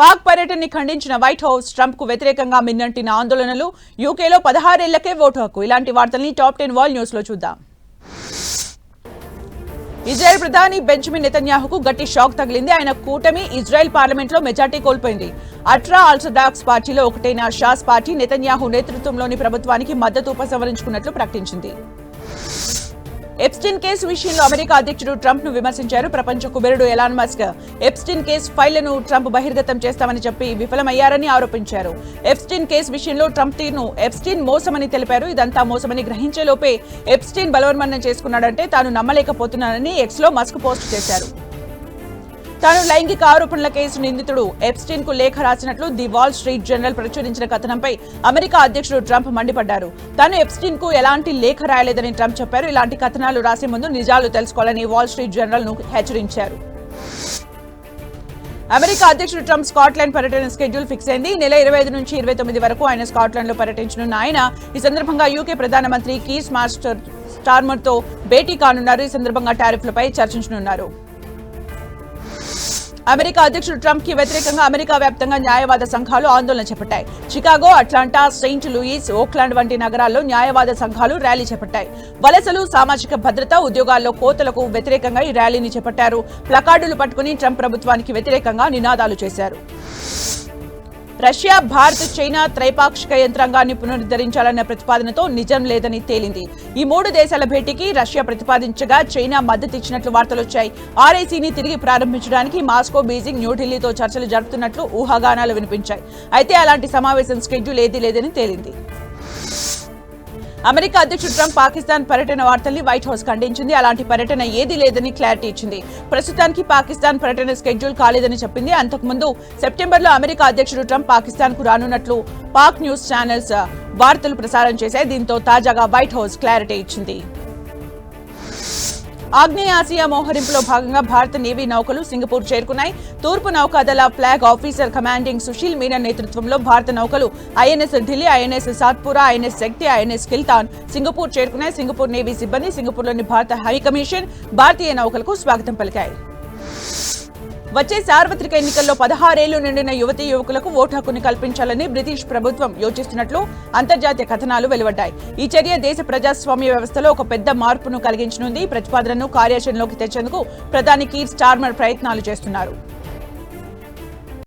పాక్ పర్యటనని ఖండించిన White House ట్రంప్కు వ్యతిరేకంగా మిన్నంటిన ఆందోళనలు యూకేలో పదహారేళ్ళకే ఓటు హక్కు ఇలాంటి వార్తల్ని టాప్ టెన్ వాల్ న్యూస్లో చూద్దాం. ఇజ్రాయెల్ ప్రధాని బెంజమిన్ నెతన్యాహుకు గట్టి షాక్ తగిలింది. ఆయన కూటమి ఇజ్రాయెల్ పార్లమెంట్లో మెజార్టీ కోల్పోయింది. అట్రా ఆల్సడాక్స్ పార్టీలో ఒకటైన షాస్ పార్టీ నెతన్యాహు నేతృత్వంలోని ప్రభుత్వానికి మద్దతు ఉపసంహరించుకున్నట్లు ప్రకటించింది. ఎప్స్టిన్ కేసు విషయంలో అమెరికా అధ్యక్షుడు ట్రంప్ను విమర్శించారు. ప్రపంచ కుబేరుడు ఎలాన్ మస్క్ ఎప్స్టిన్ కేసు ఫైళ్ళను ట్రంప్ బహిర్గతం చేస్తామని చెప్పి విఫలమయ్యారని ఆరోపించారు. ఎప్స్టిన్ కేసు విషయంలో ట్రంప్ తీరును ఎప్స్టిన్ మోసమని తెలిపారు. ఇదంతా మోసమని గ్రహించేలోపే ఎప్స్టిన్ బలవన్మరణం చేసుకున్నాడంటే తాను నమ్మలేకపోతున్నానని ఎక్స్లో మస్క్ పోస్ట్ చేశారు. తాను లైంగిక ఆరోపణల కేసు నిందితుడు ఎప్స్టీన్కు లేఖ రాసినట్లు ది వాల్ స్ట్రీట్ జర్నల్ ప్రచురించిన కథనంపై అమెరికా అధ్యక్షుడు ట్రంప్ మండిపడ్డారు. తాను ఎప్స్టీన్కు ఎలాంటి లేఖ రాయలేదని ట్రంప్ చెప్పారు. ఇలాంటి కథనాలు రాసే ముందు నిజాలు తెలుసుకోవాలని వాల్ స్ట్రీట్ జర్నల్ను హెచ్చరించారు. అమెరికా అధ్యక్షుడు ట్రంప్ స్కాట్లాండ్ పర్యటన స్కెడ్యూల్ ఫిక్స్ అయింది. నెల ఇరవై ఐదు నుంచి ఇరవై తొమ్మిది వరకు ఆయన స్కాట్లాండ్లో పర్యటించనున్న ఆయన ఈ సందర్భంగా యూకే ప్రధానమంత్రి కీస్ మాస్టర్ స్టార్మర్తో భేటీ కానున్నారు. ఈ సందర్భంగా టారిఫ్లపై చర్చించనున్నారు. అమెరికా అధ్యక్షుడు ట్రంప్కి వ్యతిరేకంగా అమెరికా వ్యాప్తంగా న్యాయవాద సంఘాలు ఆందోళన చేపట్టాయి. Chicago Atlanta Saint Louis Oakland వంటి నగరాల్లో న్యాయవాద సంఘాలు ర్యాలీ చేపట్టాయి. వలసలు సామాజిక భద్రత ఉద్యోగాల్లో కోతలకు వ్యతిరేకంగా ఈ ర్యాలీని చేపట్టారు. ప్లకార్డులు పట్టుకుని ట్రంప్ ప్రభుత్వానికి వ్యతిరేకంగా నినాదాలు చేశారు. రష్యా భారత్ చైనా త్రైపాక్షిక యంత్రాంగాన్ని పునరుద్ధరించాలన్న ప్రతిపాదనతో నిజం లేదని తేలింది. ఈ మూడు దేశాల భేటీకి రష్యా ప్రతిపాదించగా చైనా మద్దతు ఇచ్చినట్లు వార్తలొచ్చాయి ఆర్ఐసీని తిరిగి ప్రారంభించడానికి మాస్కో బీజింగ్ న్యూఢిల్లీతో చర్చలు జరుపుతున్నట్లు ఊహాగానాలు వినిపించాయి. అయితే అలాంటి సమావేశం స్కెడ్యూల్ ఏదీ లేదని తేలింది. అమెరికా అధ్యక్షుడు ట్రంప్ పాకిస్తాన్ పర్యటన వార్తల్ని వైట్ హౌస్ ఖండించింది. అలాంటి పర్యటన ఏదీ లేదని క్లారిటీ ఇచ్చింది. ప్రస్తుతానికి పాకిస్తాన్ పర్యటన స్కెడ్యూల్ కాలేదని చెప్పింది. అంతకుముందు సెప్టెంబర్లో అమెరికా అధ్యక్షుడు ట్రంప్ పాకిస్తాన్కు రానున్నట్లు పాక్ న్యూస్ ఛానల్స్ వార్తలు ప్రసారం చేశాయి. దీంతో తాజాగా వైట్ హౌస్ క్లారిటీ ఇచ్చింది. ఆగ్నేయాసియా మోహరింపులో భాగంగా భారత నేవీ నౌకలు సింగపూర్ చేరుకున్నాయి. తూర్పు నౌకాదళ flag officer commanding Sushil Menon నేతృత్వంలో భారత నౌకలు INS Delhi INS Satpura INS Shakti INS Kiltan Singapore చేరుకున్నాయి. సింగపూర్ నేవీ సిబ్బంది సింగపూర్లోని భారత హై కమిషన్ భారతీయ నౌకలకు స్వాగతం పలికాయి. వచ్చే సార్వత్రిక ఎన్నికల్లో పదహారేళ్ళు నిండిన యువతి యువకులకు ఓటు హక్కుని కల్పించాలని బ్రిటిష్ ప్రభుత్వం యోచిస్తున్నట్లు అంతర్జాతీయ కథనాలు వెలువడ్డాయి. ఈ చర్య దేశ ప్రజాస్వామ్య వ్యవస్థలో ఒక పెద్ద మార్పును కలిగించనుంది. ప్రతిపాదనను కార్యాచరణలోకి తెచ్చేందుకు ప్రధాని కీర్ స్టార్మర్ ప్రయత్నాలు చేస్తున్నారు.